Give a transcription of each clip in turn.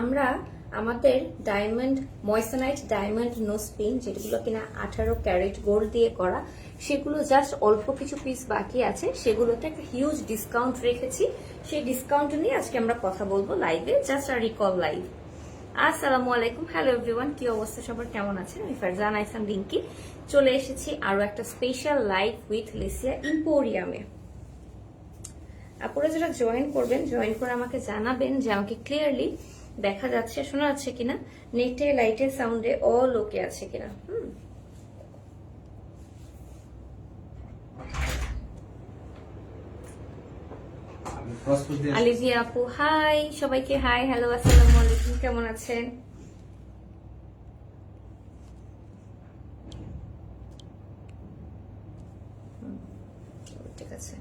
আমরা আমাদের diamond moissanite diamond nose pin যেগুলো কিনা আঠারো ক্যারেট গোল্ড দিয়ে করা, সেগুলো জাস্ট অল্প কিছু পিস বাকি আছে, সেগুলোতে একটা হিউজ ডিসকাউন্ট রেখেছি। সেই ডিসকাউন্ট নিয়ে আজকে আমরা কথা বলব লাইভে জাস্ট আর রিকল লাইভ আসসালামু আলাইকুম হ্যালো এভরিওয়ান কি অবস্থা সবার? কেমন আছেন? আমি ফারজান আইসান রিঙ্কি। চলে এসেছি আরও একটা স্পেশাল লাইভ উইথ লেসিয়া ইম্পোরিয়ামে আপনারা যারা জয়েন করবেন জয়েন করে আমাকে জানাবেন যে আমাকে ক্লিয়ারলি দেখা যাচ্ছে শোনা যাচ্ছে কিনা? নেটে লাইটে সাউন্ডে অল ওকে আছে কিনা? হুম। আলিজিয়া আপু হাই সবাইকে হাই হ্যালো আসসালামু আলাইকুম কেমন আছেন হুম, ঠিক আছে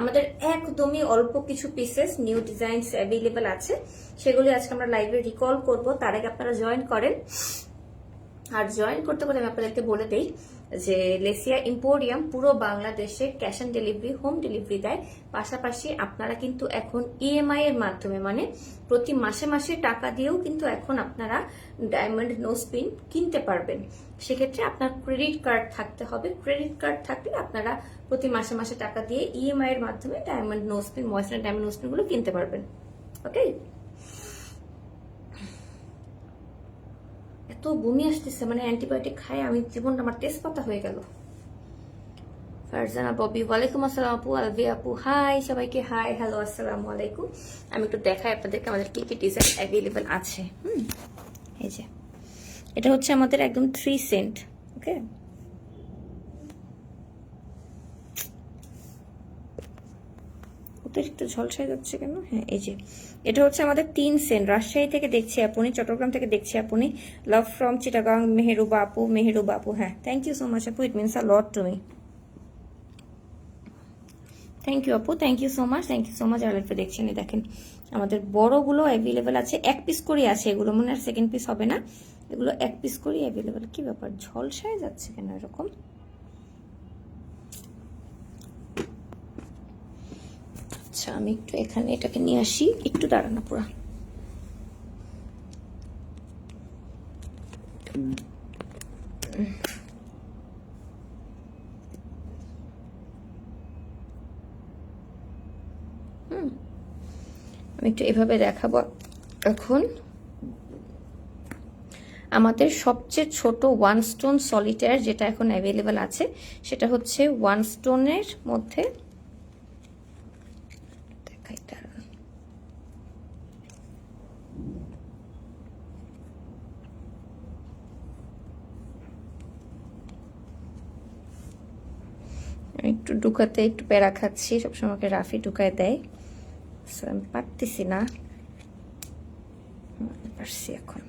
আমাদের একদমই অল্প কিছু পিসেস নিউ ডিজাইনস অ্যাভেলেবেল আছে। সেগুলি আজকে আমরা লাইভে রিকল করব। তার আগে আপনারা জয়েন করেন। আর জয়েন করতে করতে আমি আপনাদেরকে বলে দেই যে লেসিয়া ইম্পোরিয়াম পুরো বাংলাদেশে cash on delivery home delivery দেয়। পাশাপাশি আপনারা কিন্তু এখন ইএমআই এর মাধ্যমে মানে প্রতি মাসে মাসে টাকা দিয়েও কিন্তু এখন আপনারা ডায়মন্ড নোজ পিন কিনতে পারবেন। সেক্ষেত্রে আপনার ক্রেডিট কার্ড থাকতে হবে। ক্রেডিট কার্ড থাকলে আপনারা প্রতি মাসে মাসে টাকা দিয়ে ইএমআই এর মাধ্যমে diamond nose pin moissanite diamond nose কিনতে পারবেন। ওকে এত বমি আসতেছে মানে অ্যান্টিবায়োটিক খাই আমি জীবনটা আমার তেজপাতা হয়ে গেল। ফারজানা ববি, ওয়ালাইকুম আসসালাম আপু, আলভি আপু, হাই, সবাইকে হাই, হ্যালো, আসসালামু আলাইকুম। আমি একটু দেখাই আপনাদেরকে আমাদের কি কি ডিজাইন অ্যাভেলেবেল আছে, হুম? এই যে, এটা হচ্ছে আমাদের একদম থ্রি সেন্ট ওকে অতিরিক্ত ঝলসায় যাচ্ছে কেন? হ্যাঁ এই যে এটা হচ্ছে আমাদের তিন সেন্ট রাজশাহী থেকে দেখছি আপনি, চট্টগ্রাম থেকে দেখছি আপনি। লাভ ফ্রম চিটাগাং মেহেরু বাপু মেহেরু বাপু হ্যাঁ। থ্যাংক ইউ সো মাচ আপু it means a lot to me thank you আপু thank you so much thank you so much একটু দেখছেন। দেখেন, আমাদের বড়গুলো অ্যাভেলেবেল আছে। এক পিস করেই আছে এগুলো। মনে হয় সেকেন্ড পিস হবে না। এগুলো এক পিস করেই অ্যাভেলেবেল কি ব্যাপার? ঝলসায় যাচ্ছে কেন এরকম? আচ্ছা আমি একটু এখানে এটাকে নিয়ে আসি। একটু দাঁড়ানো পুরা আমি একটু এভাবে দেখাবো। এখন আমাদের সবচেয়ে ছোট ওয়ান স্টোন সলিটার যেটা এখন অ্যাভেলেবেল আছে, সেটা হচ্ছে ওয়ান স্টোনের মধ্যে দেখাই দাঁড়ান আমি একটু ঢুকাতে, একটু প্যারা খাচ্ছি। সবসময় আমাকে রাফি ঢুকায় দেয়। আমি পারতেছি না। পারছি এখন।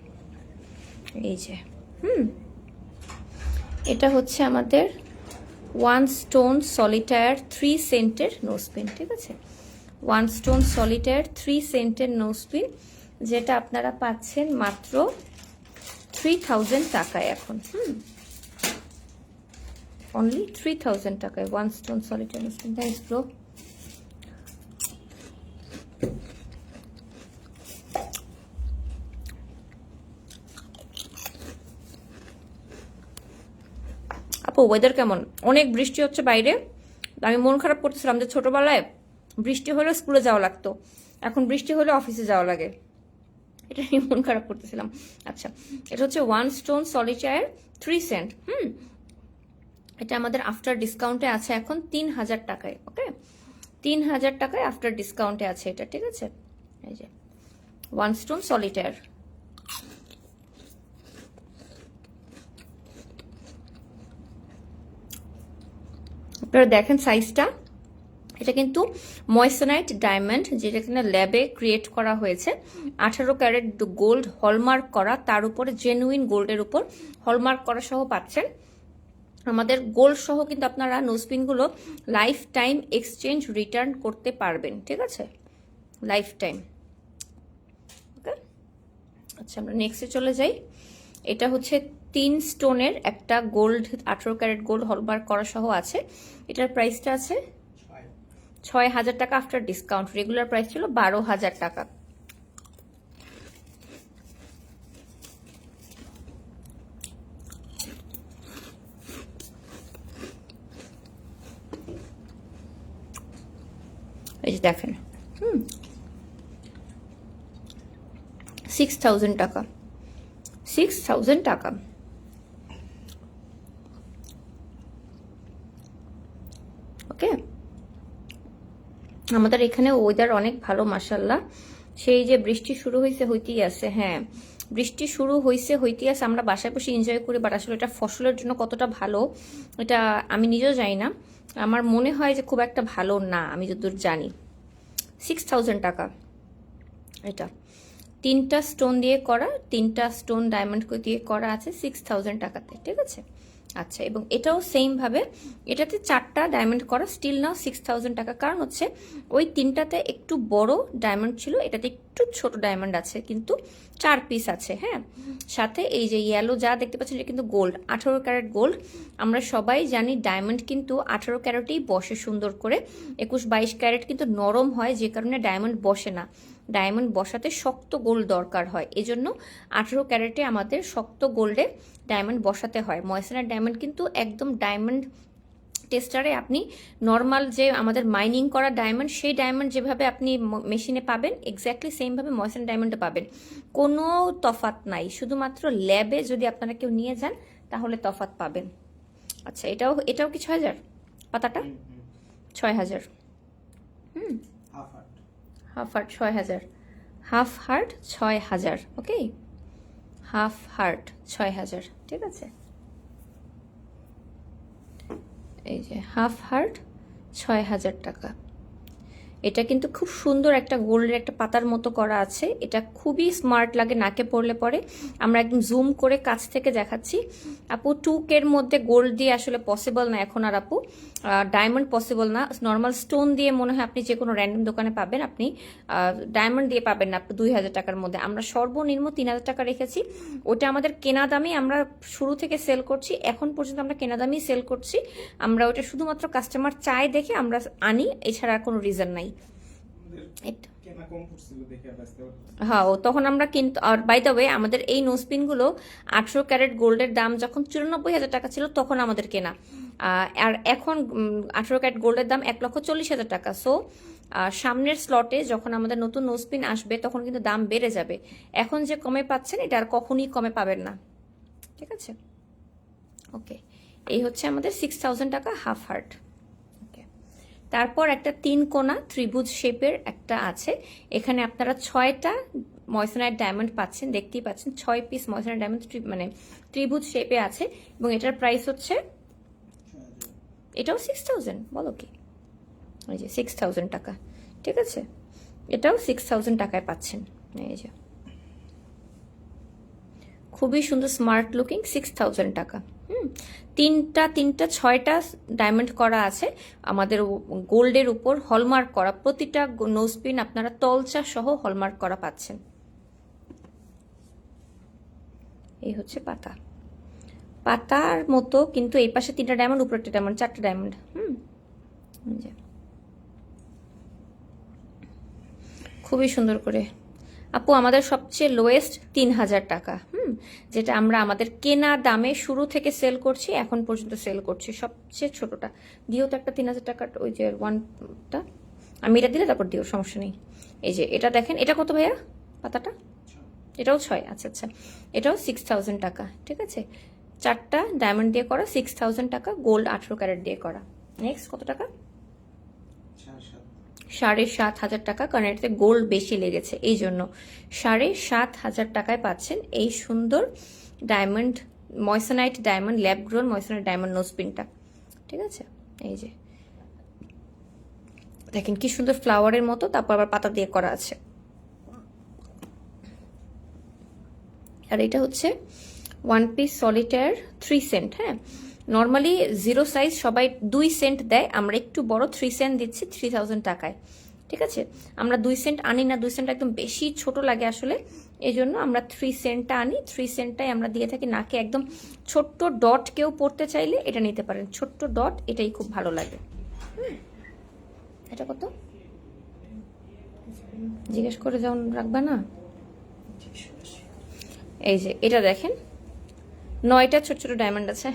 এই যে, হুম। এটা হচ্ছে আমাদের ওয়ান স্টোন সলিটায়ার থ্রি সেন্টের নোসপিন ঠিক আছে? ওয়ান স্টোন সলিটায়ার থ্রি সেন্টের নোসপিন যেটা আপনারা পাচ্ছেন মাত্র থ্রি থাউজেন্ড টাকায় এখন, হুম। অনলি থ্রি থাউজেন্ড টাকায় one stone solitaire nose pin thanks আপু ওয়েদার কেমন? অনেক বৃষ্টি হচ্ছে বাইরে। আমি মন খারাপ করতেছিলাম যে ছোটবেলায় বৃষ্টি হলে স্কুলে যাওয়া লাগতো। এখন বৃষ্টি হলে অফিসে যাওয়া লাগে। এটা নিয়ে মন খারাপ করতেছিলাম। আচ্ছা এটা হচ্ছে one stone solitaire three cent হুম এটা আমাদের আফটার ডিসকাউন্টে আছে এখন তিন হাজার টাকায় ওকে তিন হাজার টাকায় আফটার ডিসকাউন্টে আছে এটা, ঠিক আছে? এই যে ওয়ান স্টোন সলিটার আপনারা দেখেন সাইজটা এটা কিন্তু ময়সনাইট ডায়মন্ড যেটা কিনা ল্যাবে ক্রিয়েট করা হয়েছে। আঠারো ক্যারেট গোল্ড হলমার্ক করা, তার উপরে জেনুইন গোল্ডের উপর হলমার্ক করা সহ পাচ্ছেন। আমাদের গোল্ড সহ কিন্তু আপনারা নোজপিনগুলো লাইফ টাইম এক্সচেঞ্জ রিটার্ন করতে পারবেন ঠিক আছে? Lifetime okay? আচ্ছা আমরা নেক্সটে চলে যাই। এটা হচ্ছে তিন স্টোনের একটা গোল্ড আঠারো ক্যারেট গোল্ড হলমার্ক করা সহ আছে। এটার প্রাইসটা আছে ছয়। হাজার টাকা আফটার ডিসকাউন্ট রেগুলার প্রাইস ছিল বারো হাজার টাকা। এই যে দেখেন। হুম। সিক্স থাউজেন্ড টাকা। সিক্স থাউজেন্ড টাকা। ওকে? আমাদের এখানে ওয়েদার অনেক ভালো মাসাল্লাহ সেই যে বৃষ্টি শুরু হয়েছে, হইতেই আছে হ্যাঁ। বৃষ্টি শুরু হয়েছে হইতে আছে, আমরা বাসায় বসে এনজয় করি বাট আসলে এটা ফসলের জন্য কতটা ভালো, এটা আমি নিজেও জানি না। আমার মনে হয় যে খুব একটা ভালো না, আমি যতদূর জানি। সিক্স থাউজেন্ড টাকা এটা। তিনটা স্টোন দিয়ে করা, তিনটা স্টোন ডায়মন্ড দিয়ে করা আছে সিক্স থাউজেন্ড টাকাতে, ঠিক আছে? আচ্ছা এবং এটাও সেম ভাবে, এটাতে চারটা ডায়মন্ড করা স্টিল নাও সিক্স থাউজেন্ড টাকা। কারণ হচ্ছে, ওই তিনটাতে একটু বড় ডায়মন্ড ছিল, এটাতে একটু ছোট ডায়মন্ড আছে, কিন্তু চার পিস আছে হ্যাঁ? সাথে এই যে ইয়েলো যা দেখতে পাচ্ছেন, এটা কিন্তু গোল্ড আঠারো ক্যারেট গোল্ড আমরা সবাই জানি ডায়মন্ড কিন্তু আঠারো ক্যারেটেই বসে সুন্দর করে, একুশ বাইশ ক্যারেট কিন্তু নরম হয়, যে কারণে ডায়মন্ড বসে না। ডায়মন্ড বসাতে শক্ত গোল্ড দরকার হয়। এজন্য আঠেরো ক্যারেটে আমাদের শক্ত গোল্ডে ডায়মন্ড বসাতে হয়। ময়সেনার ডায়মন্ড কিন্তু একদম ডায়মন্ড টেস্টারে আপনি নর্মাল যে আমাদের মাইনিং করা ডায়মন্ড সেই ডায়মন্ড যেভাবে আপনি মেশিনে পাবেন এক্স্যাক্টলি সেমভাবে ময়সেন ডায়মন্ডে পাবেন। কোনো তফাত নাই। শুধুমাত্র ল্যাবে যদি আপনারা কেউ নিয়ে যান তাহলে তফাত পাবেন। আচ্ছা এটাও এটাও কি ছয় হাজার? পাতাটা? ছয় হাজার। হুম। হাফ হার্ট ছয় হাজার। হাফ হার্ট ছয় হাজার ওকে হাফ হার্ট ছয় হাজার, ঠিক আছে? এই যে হাফ হার্ট ছয় হাজার টাকা। এটা কিন্তু খুব সুন্দর একটা গোল্ডের একটা পাতার মতো করা আছে। এটা খুবই স্মার্ট লাগে, নাকে পড়লে পরে। আমরা একদম জুম করে কাছ থেকে দেখাচ্ছি। আপু টু কের মধ্যে গোল্ড দিয়ে আসলে পসিবল না এখন আর আপু? ডায়মন্ড পসিবল না। নর্মাল স্টোন দিয়ে মনে হয় আপনি যে কোনো র্যান্ডম দোকানে পাবেন আপনি ডায়মন্ড দিয়ে পাবেন না দুই হাজার টাকার মধ্যে। আমরা সর্বনিম্ন তিন হাজার টাকা রেখেছি। ওটা আমাদের কেনা দামে আমরা শুরু থেকে সেল করছি এখন পর্যন্ত আমরা কেনা দামেই সেল করছি। আমরা ওটা শুধুমাত্র কাস্টমার চায় দেখে আমরা আনি এছাড়া আর কোনো রিজন নাই। এটা। হ্যাঁ তখন আমরা কিন্তু, আর বাই দ্য ওয়ে আমাদের এই নোসপিনগুলো আঠেরো ক্যারেট গোল্ডের দাম যখন চুরানব্বই হাজার টাকা ছিল, তখন আমাদের কেনা। আর এখন আঠেরো ক্যারেট গোল্ডের দাম এক লক্ষ চল্লিশ হাজার টাকা। সো সামনের স্লটে যখন আমাদের নতুন নোসপিন আসবে, তখন কিন্তু দাম বেড়ে যাবে। এখন যে কমে পাচ্ছেন, এটা আর কখনই কমে পাবেন না। ঠিক আছে? ওকে এই হচ্ছে আমাদের সিক্স থাউজেন্ড টাকা হাফ হার্ট তারপর একটা তিন কোনা ত্রিভুজ শেপের একটা আছে। এখানে আপনারা ছয়টা ময়সনাইট ডায়মন্ড পাচ্ছেন, দেখতেই পাচ্ছেন, ছয় পিস ময়সনাইট ডায়মন্ড মানে ত্রিভুজ শেপে আছে এবং এটার প্রাইস হচ্ছে এটাও সিক্স থাউজেন্ড বলো কি? ওই যে সিক্স থাউজেন্ড টাকা, ঠিক আছে? এটাও সিক্স থাউজেন্ড টাকায় পাচ্ছেন, এই যে। খুবই সুন্দর স্মার্ট লুকিং সিক্স থাউজেন্ড টাকা। হুম, তিনটা তিনটা, ছয়টা ডায়মন্ড করা আছে। আমাদের গোল্ডের উপর হলমার্ক করা। প্রতিটা নোজপিন আপনারা তলচা সহ হলমার্ক করা পাচ্ছেন। এই হচ্ছে পাতা। পাতার মতো কিন্তু এই পাশে তিনটা ডায়মন্ড উপরে একটা ডায়মন্ড চারটা ডায়মন্ড হুম। খুবই সুন্দর করে আপু, আমাদের সবচেয়ে লোয়েস্ট তিন হাজার টাকা, হুম? যেটা আমরা আমাদের কেনা দামে শুরু থেকে সেল করছি, এখন পর্যন্ত সেল করছি। সবচেয়ে ছোটটা। দিও তো একটা তিন হাজার টাকার ওই যে ওয়ানটা আমি এটা দিলে তারপর দিও, সমস্যা নেই। এই যে এটা দেখেন, এটা কত ভাইয়া? পাতাটা? এটাও ছয় আচ্ছা আচ্ছা। এটাও সিক্স থাউজেন্ড টাকা, ঠিক আছে? চারটা ডায়মন্ড দিয়ে করা সিক্স থাউজেন্ড টাকা গোল্ড আঠেরো ক্যারেট দিয়ে করা। নেক্সট কত টাকা? সাড়ে সাত হাজার টাকা কারণ এটাতে গোল্ড বেশি লেগেছে। এই জন্য সাড়ে সাত হাজার টাকায় পাচ্ছেন এই সুন্দর diamond moissanite diamond lab grown moissanite diamond নোজপিনটা ঠিক আছে? এই যে। দেখেন কি সুন্দর ফ্লাওয়ারের মতো, তারপর আবার পাতা দিয়ে করা আছে। আর এটা হচ্ছে one piece solitaire three cent হ্যাঁ? নর্মালি জিরো সাইজ সবাই দুই সেন্ট দেয়, আমরা একটু বড় থ্রি সেন্ট দিচ্ছি থ্রি থাউজেন্ড টাকায়। ঠিক আছে? আমরা দুই সেন্ট আনি না, দুই সেন্ট একদম বেশি ছোট লাগে আসলে। এই জন্য আমরা থ্রি সেন্টটা আনি থ্রি সেন্টটাই আমরা দিয়ে থাকি। নাকে একদম ছোট্ট ডট কেউ পড়তে চাইলে এটা নিতে পারেন। ছোট্ট ডট এটাই খুব ভালো লাগে। এটা কত? জিজ্ঞেস করে যেমন রাখবা না? এই যে, এটা দেখেন। নয়টা ছোট ছোট ডায়মন্ড আছে।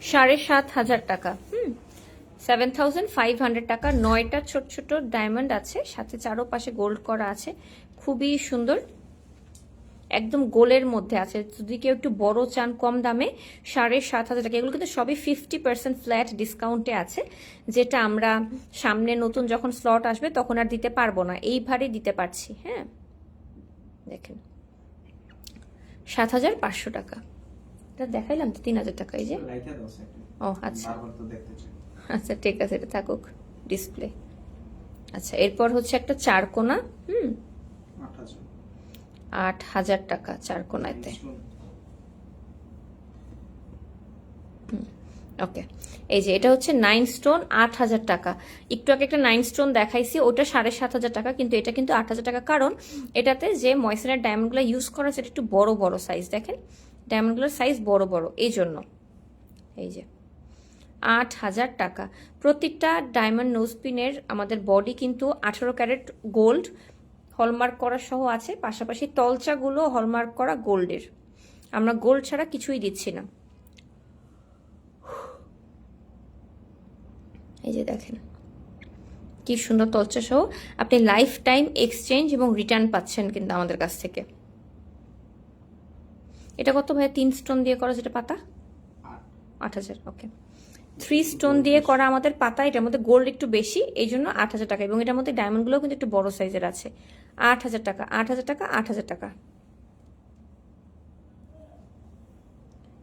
সাড়ে সাত হাজার টাকা, হুম? সেভেন থাউজেন্ড ফাইভ হান্ড্রেড টাকা। নয়টা ছোট ছোট ডায়মন্ড আছে, সাথে চারোপাশে গোল্ড করা আছে। খুবই সুন্দর। একদম গোলের মধ্যে আছে। যদি কেউ একটু বড় চান কম দামে, সাড়ে সাত হাজার টাকা। এগুলো কিন্তু সবই ফিফটি পার্সেন্ট ফ্ল্যাট ডিসকাউন্টে আছে। যেটা আমরা সামনে নতুন যখন স্লট আসবে, তখন আর দিতে পারব না। এইভাবে দিতে পারছি হ্যাঁ? দেখেন। সাত হাজার পাঁচশো টাকা। এটা দেখাইলাম তো তিন হাজার টাকা এই যে? ও আচ্ছা। আচ্ছা ঠিক আছে এটা থাকুক ডিসপ্লে আচ্ছা এরপর হচ্ছে একটা চারকোনা হুম? আট হাজার। টাকা চারকোনাতে ওকে। এই যে এটা হচ্ছে নাইন স্টোন আট হাজার টাকা। একটু আগে একটা নাইন স্টোন দেখাইছি ওটা সাড়ে সাত হাজার টাকা কিন্তু এটা কিন্তু আট হাজার টাকা। কারণ এটাতে যে ময়সেনের ডায়মন্ডগুলো ইউজ করা সেটা একটু বড় বড় সাইজ দেখেন? ডায়মন্ডগুলোর সাইজ বড় বড় এই জন্য এই যে, আট হাজার টাকা। প্রত্যেকটা ডায়মন্ড নোজপিনের আমাদের বডি কিন্তু আঠারো ক্যারেট গোল্ড হলমার্ক করা সহ আছে, পাশাপাশি তলচাগুলো হলমার্ক করা গোল্ডের আমরা গোল্ড ছাড়া কিছুই দিচ্ছি না। এই যে দেখেন, কি সুন্দর তলচা সহ। আপনি লাইফ টাইম এক্সচেঞ্জ এবং রিটার্ন পাচ্ছেন কিন্তু আমাদের কাছ থেকে। এটা কত ভাই তিন স্টোন দিয়ে করা যেটা পাতা? আট হাজার ওকে থ্রি স্টোন দিয়ে করা আমাদের পাতা, এটার মধ্যে গোল্ড একটু বেশি, এই জন্য আট হাজার টাকা। এবং এটার মধ্যে ডায়মন্ডগুলো কিন্তু একটু বড় সাইজের আছে। আট হাজার টাকা, আট হাজার টাকা, আট হাজার টাকা।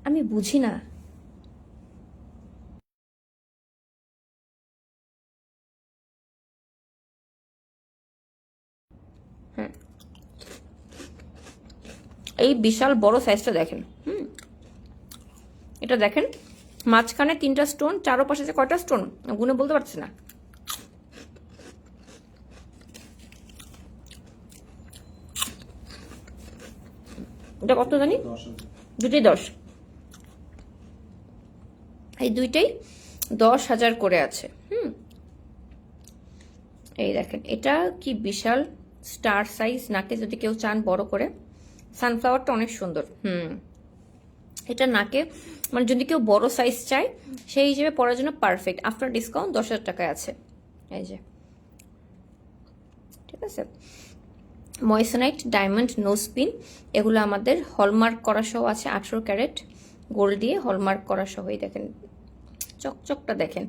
আমি বুঝি না। এই বিশাল বড় সাইজটা দেখেন। হুম। এটা দেখেন মাঝখানে তিনটা স্টোন চারোপাশে যে কয়টা স্টোন গুনে বলতে পারছি না। এটা কত জানি? দুটোই দশ। এই দুইটাই দশ হাজার করে আছে। হুম। এই দেখেন এটা কি বিশাল স্টার সাইজ নাকে যদি কেউ চান বড় করে? সানফ্লাওয়ারটা অনেক সুন্দর। হুম। এটা নাকে মানে যদি কেউ বড় সাইজ চায়, সেই হিসেবে পরার জন্য পারফেক্ট আফটার ডিসকাউন্ট দশ হাজার টাকায় আছে। এই যে। ঠিক আছে? ময়সোনাইট ডায়মন্ড নো স্পিন এগুলো আমাদের হলমার্ক করা সহ আছে। আঠেরো ক্যারেট গোল্ড দিয়ে হলমার্ক করা সহই দেখেন চকচকটা দেখেন।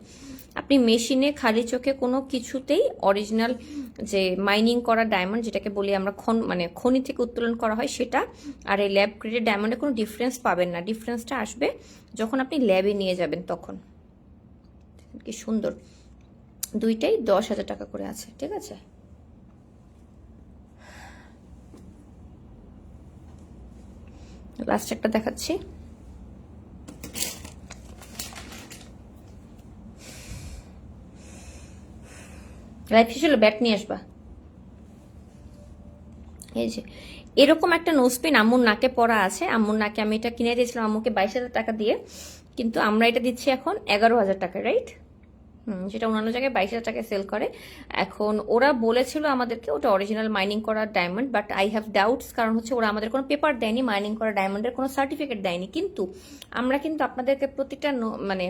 আপনি মেশিনে খালি চোখে কোনো কিছুতেই অরিজিনাল যে মাইনিং করা ডায়মন্ড যেটাকে বলি আমরা খন মানে খনি থেকে উত্তোলন করা হয়, সেটা আর এই ল্যাব গ্রেডের ডায়মন্ডে কোনো ডিফারেন্স পাবেন না। ডিফারেন্সটা আসবে যখন আপনি ল্যাবে নিয়ে যাবেন তখন। কি সুন্দর। দুইটাই দশ হাজার টাকা করে আছে, ঠিক আছে? লাস্ট একটা দেখাচ্ছি। লাইফ শেষ হলো ব্যাট নিয়ে আসবা। এই যে, এরকম একটা নোজপিন আম্মুর নাকে পড়া আছে। আম্মুর নাকে আমি এটা কিনে দিয়েছিলাম আম্মুকে বাইশ হাজার টাকা দিয়ে। কিন্তু আমরা এটা দিচ্ছি এখন এগারো হাজার টাকা রাইট সেটা অন্যান্য জায়গায় বাইশ হাজার টাকায় সেল করে। এখন ওরা বলেছিল আমাদেরকে ওটা অরিজিনাল মাইনিং করা diamond but I have doubts কারণ হচ্ছে ওরা আমাদের কোনো পেপার দেয়নি মাইনিং করা ডায়মন্ডের কোনো সার্টিফিকেট দেয়নি। কিন্তু আমরা কিন্তু আপনাদেরকে প্রতিটা মানে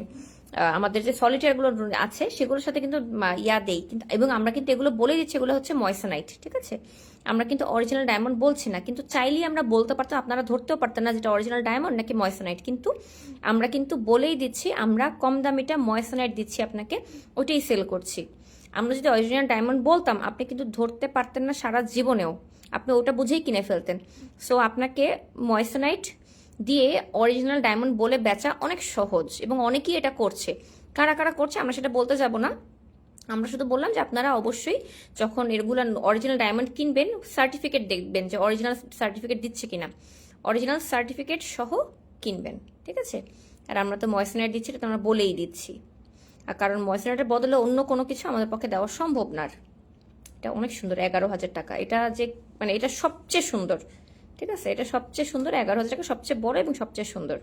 আমাদের যে সলিটারগুলো আছে, সেগুলোর সাথে কিন্তু ইয়া দেই। কিন্তু, এবং আমরা কিন্তু এগুলো বলে দিচ্ছি, এগুলো হচ্ছে ময়সানাইট ঠিক আছে? আমরা কিন্তু অরিজিনাল ডায়মন্ড বলছি না, কিন্তু চাইলেই আমরা বলতে পারতাম, আপনারা ধরতেও পারতেন না যেটা অরিজিনাল ডায়মন্ড নাকি ময়সানাইট কিন্তু আমরা কিন্তু বলেই দিচ্ছি, আমরা কম দামিটা ময়সানাইট দিচ্ছি আপনাকে, ওইটাই সেল করছি। আমরা যদি অরিজিনাল ডায়মন্ড বলতাম, আপনি কিন্তু ধরতে পারতেন না সারা জীবনেও। আপনি ওটা বুঝেই কিনে ফেলতেন। সো আপনাকে ময়সানাইট দিয়ে অরিজিনাল ডায়মন্ড বলে বেচা অনেক সহজ এবং অনেকেই এটা করছে। কারা কারা করছে আমরা সেটা বলতে যাব না। আমরা শুধু বললাম যে আপনারা অবশ্যই যখন এগুলো অরিজিনাল ডায়মন্ড কিনবেন সার্টিফিকেট দেখবেন যে অরিজিনাল সার্টিফিকেট দিচ্ছে কিনা। অরিজিনাল সার্টিফিকেট সহ কিনবেন, ঠিক আছে? আর আমরা তো ময়সেনাইট দিচ্ছি, এটা তো আমরা বলেই দিচ্ছি। আর কারণ ময়সেনাইটের বদলে অন্য কোনো কিছু আমাদের পক্ষে দেওয়া সম্ভব না। এটা অনেক সুন্দর, এগারো হাজার টাকা। এটা যে মানে এটা সবচেয়ে সুন্দর। ঠিক আছে? এটা সবচেয়ে সুন্দর, এগারো হাজার টাকা সবচেয়ে বড় এবং সবচেয়ে সুন্দর।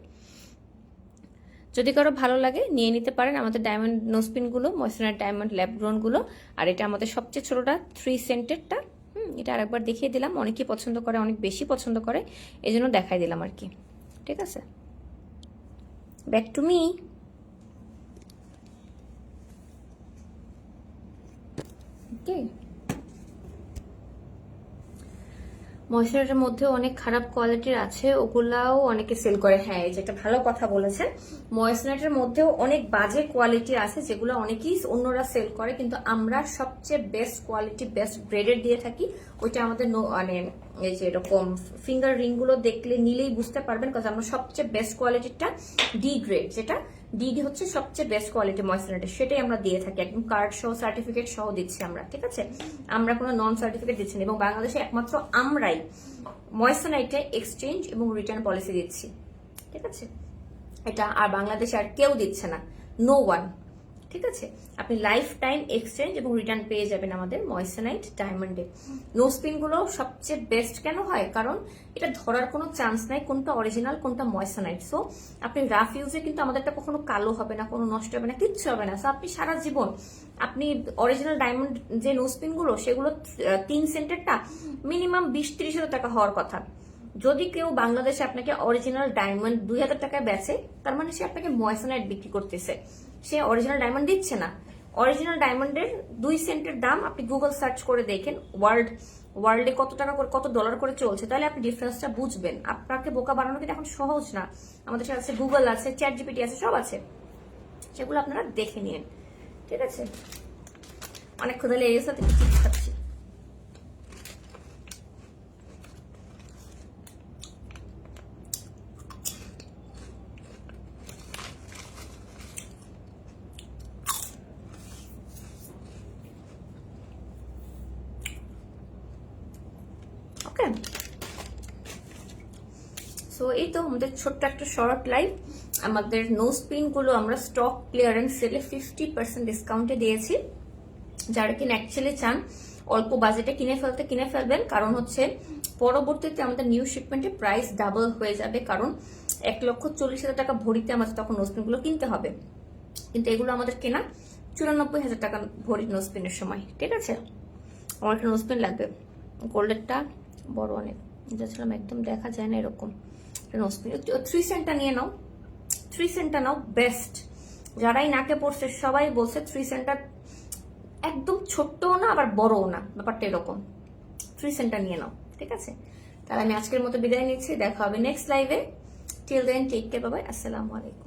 যদি কারও ভালো লাগে, নিয়ে নিতে পারেন আমাদের ডায়মন্ড নোসপিনগুলো ময়সনার ডায়মন্ড ল্যাব গ্রোনগুলো আর এটা আমাদের সবচেয়ে ছোটটা থ্রি সেন্টেরটা হুম, এটা আরেকবার দেখিয়ে দিলাম। অনেকেই পছন্দ করে, অনেক বেশি পছন্দ করে। এই জন্য দেখাই দিলাম আর কি। ঠিক আছে? ব্যাক টু মি ওকে ময়শ্চারাইজারের মধ্যে অনেক খারাপ কোয়ালিটির আছে, ওগুলাও অনেকে সেল করে। হ্যাঁ এই যেটা ভালো কথা বলেছেন ময়শ্চারাইজারের মধ্যেও অনেক বাজে কোয়ালিটি আছে, যেগুলো অনেকেই অন্যরা সেল করে, কিন্তু আমরা সবচেয়ে বেস্ট কোয়ালিটি বেস্ট গ্রেডের দিয়ে থাকি, ওইটা আমাদের মানে এই যে এরকম ফিঙ্গার রিংগুলো দেখলে নিলেই বুঝতে পারবেন কারণ আমরা সবচেয়ে বেস্ট কোয়ালিটিটা ডি গ্রেড যেটা ডি হচ্ছে সবচেয়ে বেস্ট কোয়ালিটি ময়শ্চারাইজার সেটাই আমরা দিয়ে থাকি। একদম কার্ড সহ সার্টিফিকেট সহ দিচ্ছি আমরা, ঠিক আছে? আমরা কোনো নন সার্টিফিকেট দিচ্ছি না এবং বাংলাদেশে একমাত্র আমরাই ময়শ্চারাইটে এক্সচেঞ্জ এবং রিটার্ন পলিসি দিচ্ছি, ঠিক আছে? এটা আর বাংলাদেশে আর কেউ দিচ্ছে না নো ওয়ান ঠিক আছে? আপনি লাইফ টাইম এক্সচেঞ্জ এবং রিটার্ন পেয়ে যাবেন আমাদের ময়সেনাইট ডায়মন্ডে নো স্পিনগুলো সবচেয়ে বেস্ট কেন হয়? কারণ এটা ধরার কোনো চান্স নাই কোনটা অরিজিনাল কোনটা ময়সেনাইট সো আপনি রাফ ইউজে কিন্তু আমাদেরটা কখনো কালো হবে না, কোনো নষ্ট হবে না, কিচ্ছু হবে না। সো আপনি সারা জীবন আপনি অরিজিনাল ডায়মন্ড যে নো স্পিনগুলো, সেগুলো তিন সেন্টেরটা মিনিমাম বিশ ত্রিশ হাজার টাকা হওয়ার কথা। যদি কেউ বাংলাদেশে আপনাকে অরিজিনাল ডায়মন্ড দুই হাজার টাকায় বেচে, তার মানে সে আপনাকে ময়সানাইট বিক্রি করতেছে। সে অরিজিনাল ডায়মন্ড দিচ্ছে না। অরিজিনাল ডায়মন্ডের দুই সেন্টের দাম আপনি গুগল সার্চ করে দেখেন ওয়ার্ল্ড ওয়ার্ল্ডে কত টাকা করে, কত ডলার করে চলছে, তাহলে আপনি ডিফারেন্সটা বুঝবেন। আপনাকে বোকা বানানো কিন্তু এখন সহজ না। আমাদের সাথে আছে গুগল আছে চ্যাট জিপিটি আছে, সব আছে। সেগুলো আপনারা দেখে নিন। ঠিক আছে? অনেক এসে লেগে গেছে তো একটু চিপস খাচ্ছি ওকে সো এই তো আমাদের ছোট্ট একটা শর্ট লাইভ আমাদের নো স্পিনগুলো আমরা স্টক ক্লিয়ারেন্স সেলে ফিফটি পার্সেন্ট ডিসকাউন্টে দিয়েছি। যারা কিনা অ্যাকচুয়ালি চান, অল্প বাজেটে কিনে ফেলতে কিনে ফেলবেন। কারণ হচ্ছে, পরবর্তীতে আমাদের নিউ শিপমেন্টে প্রাইস ডাবল হয়ে যাবে। কারণ এক লক্ষ চল্লিশ হাজার টাকা ভরিতে আমাদের তখন নোসপিনগুলো কিনতে হবে। কিন্তু এগুলো আমাদের কেনা চুরানব্বই হাজার টাকা ভরি নোসপিনের সময়, ঠিক আছে? আমার একটা নোসপিন লাগবে। গোল্ডেরটা বড় অনেক। যাচ্ছিলাম একদম দেখা যায় না এরকম। থ্রি সেন্টটা নিয়ে নাও। থ্রি সেন্টটা নাও বেস্ট যারাই নাকে পড়ছে, সবাই বলছে থ্রি সেন্টার একদম ছোট্টও না, আবার বড়ও না। ব্যাপারটা এরকম। থ্রি সেন্টটা নিয়ে নাও, ঠিক আছে? তাহলে আমি আজকের মতো বিদায় নিচ্ছি। দেখা হবে নেক্সট লাইভে টিল দেন টেক কে বাবাই আসসালামু আলাইকুম।